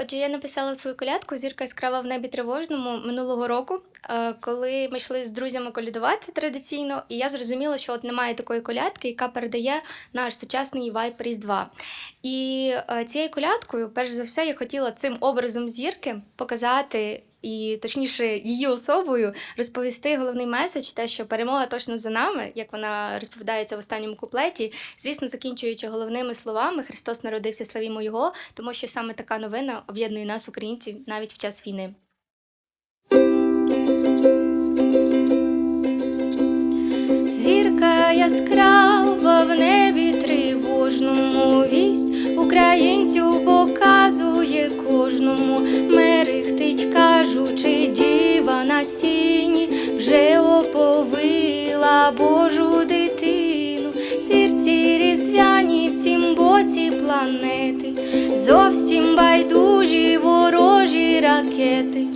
Отже, я написала свою колядку Зірка яскрава в небі тривожному минулого року, е, коли ми йшли з друзями колядувати традиційно, і я зрозуміла, що от немає такої колядки, яка передає наш сучасний вайп Різдва. І е, цією колядкою, перш за все, я хотіла цим образом зірки показати. І точніше, її особою розповісти головний меседж, те, що перемога точно за нами, як вона розповідається в останньому куплеті. Звісно, закінчуючи головними словами Христос народився, славімо Його, тому що саме така новина об'єднує нас, українців, навіть в час війни. Зірка яскрава в небі тривожному вість українцю показує кожному, сіні вже оповила Божу дитину, сірці різдвяні в цім боці планети, зовсім байдужі ворожі ракети,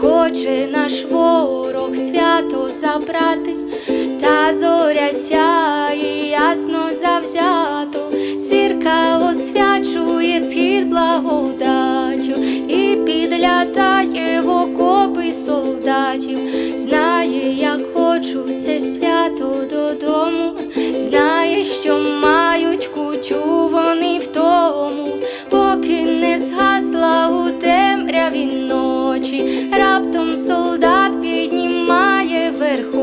хоче наш ворог свято забрати. Та зоря сяє ясно завзято, солдатів, знає, як хочуть це свято додому, знає, що мають кутю вони в тому, поки не згасла у темряві ночі, раптом солдат піднімає верх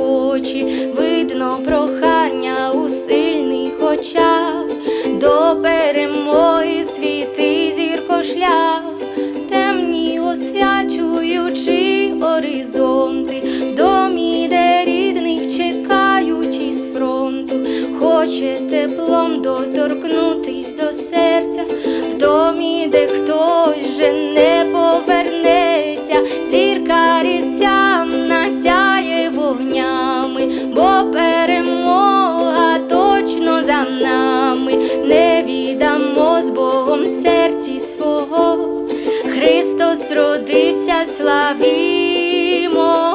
теплом доторкнутись до серця, в домі, де хтось вже не повернеться, зірка різдвяна сяє вогнями, бо перемога точно за нами, не віддамо з Богом серці свого. Христос родився, славімо